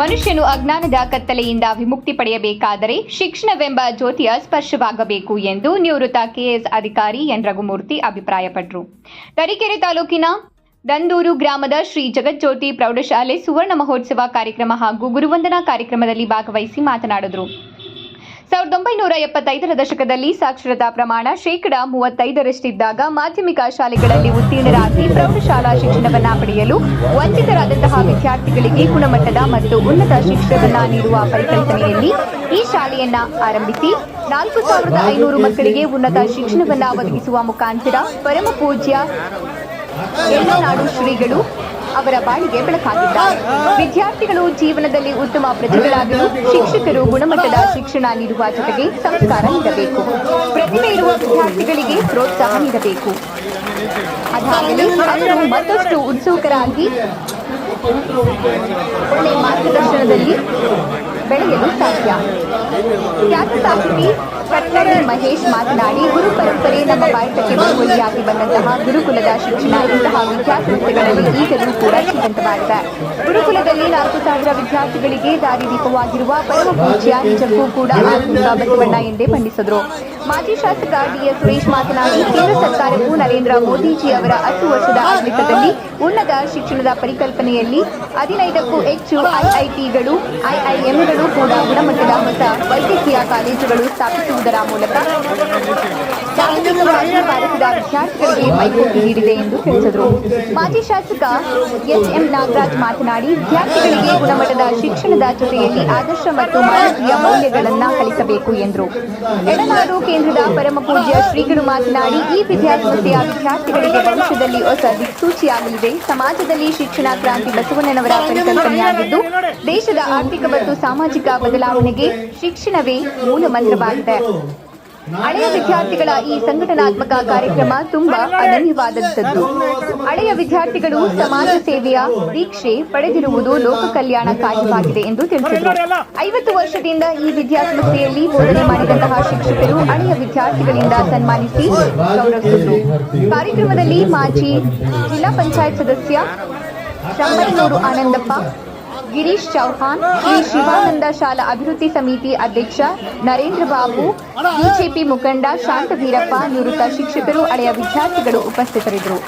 ಮನುಷ್ಯನು ಅಜ್ಞಾನದ ಕತ್ತಲೆಯಿಂದ ವಿಮುಕ್ತಿ ಪಡೆಯಬೇಕಾದರೆ ಶಿಕ್ಷಣವೆಂಬ ಜ್ಯೋತಿಯ ಸ್ಪರ್ಶವಾಗಬೇಕು ಎಂದು ನಿವೃತ್ತ ಕೆಎಸ್ ಅಧಿಕಾರಿ ಎನ್ ರಘುಮೂರ್ತಿ ಅಭಿಪ್ರಾಯಪಟ್ಟರು ತರೀಕೆರೆ ತಾಲೂಕಿನ ದಂದೂರು ಗ್ರಾಮದ ಶ್ರೀ ಜಗಜ್ಯೋತಿ ಪ್ರೌಢಶಾಲೆ ಸುವರ್ಣ ಮಹೋತ್ಸವ ಕಾರ್ಯಕ್ರಮ ಹಾಗೂ ಗುರುವಂದನಾ ಕಾರ್ಯಕ್ರಮದಲ್ಲಿ ಭಾಗವಹಿಸಿ ಮಾತನಾಡಿದರು. ಸಾವಿರದ ಒಂಬೈನೂರ ಎಪ್ಪತ್ತೈದರ ದಶಕದಲ್ಲಿ ಸಾಕ್ಷರತಾ ಪ್ರಮಾಣ ಶೇಕಡ ಮೂವತ್ತೈದರಷ್ಟಿದ್ದಾಗ ಮಾಧ್ಯಮಿಕ ಶಾಲೆಗಳಲ್ಲಿ ಉತ್ತೀರ್ಣರಾಗಿ ಪ್ರೌಢಶಾಲಾ ಶಿಕ್ಷಣವನ್ನ ಪಡೆಯಲು ವಂಚಿತರಾದಂತಹ ವಿದ್ಯಾರ್ಥಿಗಳಿಗೆ ಗುಣಮಟ್ಟದ ಮತ್ತು ಉನ್ನತ ಶಿಕ್ಷಣವನ್ನ ನೀಡುವ ಪರಿಕಲ್ಪನೆಯಲ್ಲಿ ಈ ಶಾಲೆಯನ್ನ ಆರಂಭಿಸಿ ನಾಲ್ಕು ಸಾವಿರದ ಐನೂರು ಮಕ್ಕಳಿಗೆ ಉನ್ನತ ಶಿಕ್ಷಣವನ್ನ ಒದಗಿಸುವ ಮುಖಾಂತರ ಪರಮ ಪೂಜ್ಯ ಎಲ್ಲನಾಡು ಶ್ರೀಗಳು ಅವರ ಬಾಳಿಗೆ ಬೆಳಕಾಗಿದ್ದಾರೆ. ವಿದ್ಯಾರ್ಥಿಗಳು ಜೀವನದಲ್ಲಿ ಉತ್ತಮ ಪ್ರಜೆಗಳಾಗಲು ಶಿಕ್ಷಕರು ಗುಣಮಟ್ಟದ ಶಿಕ್ಷಣ ನೀಡುವ ಜೊತೆಗೆ ಸಂಸ್ಕಾರ ನೀಡಬೇಕು. ಪ್ರತಿಭೆ ಇರುವ ವಿದ್ಯಾರ್ಥಿಗಳಿಗೆ ಪ್ರೋತ್ಸಾಹ ನೀಡಬೇಕು. ಅದಾಗಲಿ ಅವರು ಮತ್ತಷ್ಟು ಉತ್ಸುಕರಾಗಿ ಒಳ್ಳೆಯ ಮಾರ್ಗದರ್ಶನದಲ್ಲಿ ಬೆಳೆಯಲು ಸಾಧ್ಯ. ಖ್ಯಾತ ಸಾಹಿತಿ ಕಟ್ಟಡಿ ಮಹೇಶ್ ಮಾತನಾಡಿ, ಗುರು ಪರಂಪರೆ ನಮ್ಮ ಭಾರತಕ್ಕೆ ಬಹುಮುಳಿಯಾಗಿ ಬಂದಂತಹ ಗುರುಕುಲದ ಶಿಕ್ಷಣ, ಇಂತಹ ವಿದ್ಯಾಸಂಸ್ಥೆಗಳಲ್ಲಿ ಈಗಲೂ ಕೂಡ ಜೀವಂತವಾಗಿದೆ ಗುರುಕುಲದಲ್ಲಿ ನಾಲ್ಕು ಸಾವಿರ ವಿದ್ಯಾರ್ಥಿಗಳಿಗೆ ದಾರಿದೀಪವಾಗಿರುವ ಪರಮ ಪೂಜ್ಯ ನಿಜಕ್ಕೂ ಕೂಡ ಬಸವಣ್ಣ ಎಂದೇ ಬಣ್ಣಿಸಿದರು. ಮಾಜಿ ಶಾಸಕ ಡಿಎಸ್ ಸುರೇಶ್ ಮಾತನಾಡಿ, ಕೇಂದ್ರ ಸರ್ಕಾರವು ನರೇಂದ್ರ ಮೋದಿಜಿ ಅವರ ಹತ್ತು ವರ್ಷದ ಆಡಳಿತದಲ್ಲಿ ಉನ್ನತ ಶಿಕ್ಷಣದ ಪರಿಕಲ್ಪನೆಯಲ್ಲಿ ಹದಿನೈದಕ್ಕೂ ಹೆಚ್ಚು ಐಐಟಿಗಳು, ಐಐಎಂಗಳು ಕೂಡ ಗುಣಮಟ್ಟದ ಹೊಸ ವೈದ್ಯಕೀಯ ಕಾಲೇಜುಗಳು ಸ್ಥಾಪಿಸುವುದರ ಮೂಲಕ ಭಾರತದ ವಿದ್ಯಾರ್ಥಿಗಳಿಗೆ ಮೈಕೂಟಿ ನೀಡಿದೆ ಎಂದು ತಿಳಿಸಿದರು ಮಾಜಿ ಶಾಸಕ ಎಚ್ಎಂ ನಾಗರಾಜ್ ಮಾತನಾಡಿ, ವಿದ್ಯಾರ್ಥಿಗಳಿಗೆ ಗುಣಮಟ್ಟದ ಶಿಕ್ಷಣದ ಜೊತೆಯಲ್ಲಿ ಆದರ್ಶ ಮತ್ತು ಮಾನವೀಯ ಮೌಲ್ಯಗಳನ್ನು ಕಲಿಸಬೇಕು ಎಂದರು. ಎಡನಾಡು ಕೇಂದ್ರದ ಪರಮ ಪೂಜ್ಯ ಶ್ರೀಗಳು ಮಾತನಾಡಿ, ಈ ವಿದ್ಯಾಸಂಸ್ಥೆಯ ವಿದ್ಯಾರ್ಥಿಗಳಿಗೆ ಭವಿಷ್ಯದಲ್ಲಿ ಹೊಸ ದಿಕ್ಸೂಚಿಯಾಗಲಿದೆ. ಸಮಾಜದಲ್ಲಿ ಶಿಕ್ಷಣ ಕ್ರಾಂತಿ ಬಸವಣ್ಣನವರ ಪರಿಕಲ್ಪನೆಯಾಗಿದ್ದು, ದೇಶದ ಆರ್ಥಿಕ ಮತ್ತು ಸಾಮಾಜಿಕ ಬದಲಾವಣೆಗೆ ಶಿಕ್ಷಣವೇ ಮೂಲ ಮಂತ್ರವಾಗಿದೆ. ಹಳೆಯ ವಿದ್ಯಾರ್ಥಿಗಳ ಈ ಸಂಘಟನಾತ್ಮಕ ಕಾರ್ಯಕ್ರಮ ತುಂಬಾ ಅನನ್ಯವಾದಂಥದ್ದು. ಹಳೆಯ ವಿದ್ಯಾರ್ಥಿಗಳು ಸಮಾಜ ಸೇವೆಯ ದೀಕ್ಷೆ ಪಡೆದಿರುವುದು ಲೋಕ ಕಲ್ಯಾಣ ಕಾರ್ಯವಾಗಿದೆ ಎಂದು ತಿಳಿಸಿದರು. ಐವತ್ತು ವರ್ಷದಿಂದ ಈ ವಿದ್ಯಾಸಂಸ್ಥೆಯಲ್ಲಿ ಬೋಧನೆ ಮಾಡಿದಂತಹ ಶಿಕ್ಷಕರು ಹಳೆಯ ವಿದ್ಯಾರ್ಥಿಗಳಿಂದ ಸನ್ಮಾನಿಸಿ ಗೌರವಿಸಿದರು. ಕಾರ್ಯಕ್ರಮದಲ್ಲಿ ಮಾಜಿ ಜಿಲ್ಲಾ ಪಂಚಾಯತ್ ಸದಸ್ಯ ಶಂಬರನೂರು ಆನಂದಪ್ಪ ಗಿರೀಶ್ ಚೌಹಾನ್ ಶ್ರೀ ಶಿವಾನಂದ ಶಾಲಾ ಅಭಿವೃದ್ಧಿ ಸಮಿತಿ ಅಧ್ಯಕ್ಷ ನರೇಂದ್ರ ಬಾಬು, ಬಿಜೆಪಿ ಮುಖಂಡ ಶಾಂತವೀರಪ್ಪ ನಿವೃತ್ತ ಶಿಕ್ಷಕರು, ಹಳೆಯ ವಿದ್ಯಾರ್ಥಿಗಳು ಉಪಸ್ಥಿತರಿದ್ದರು.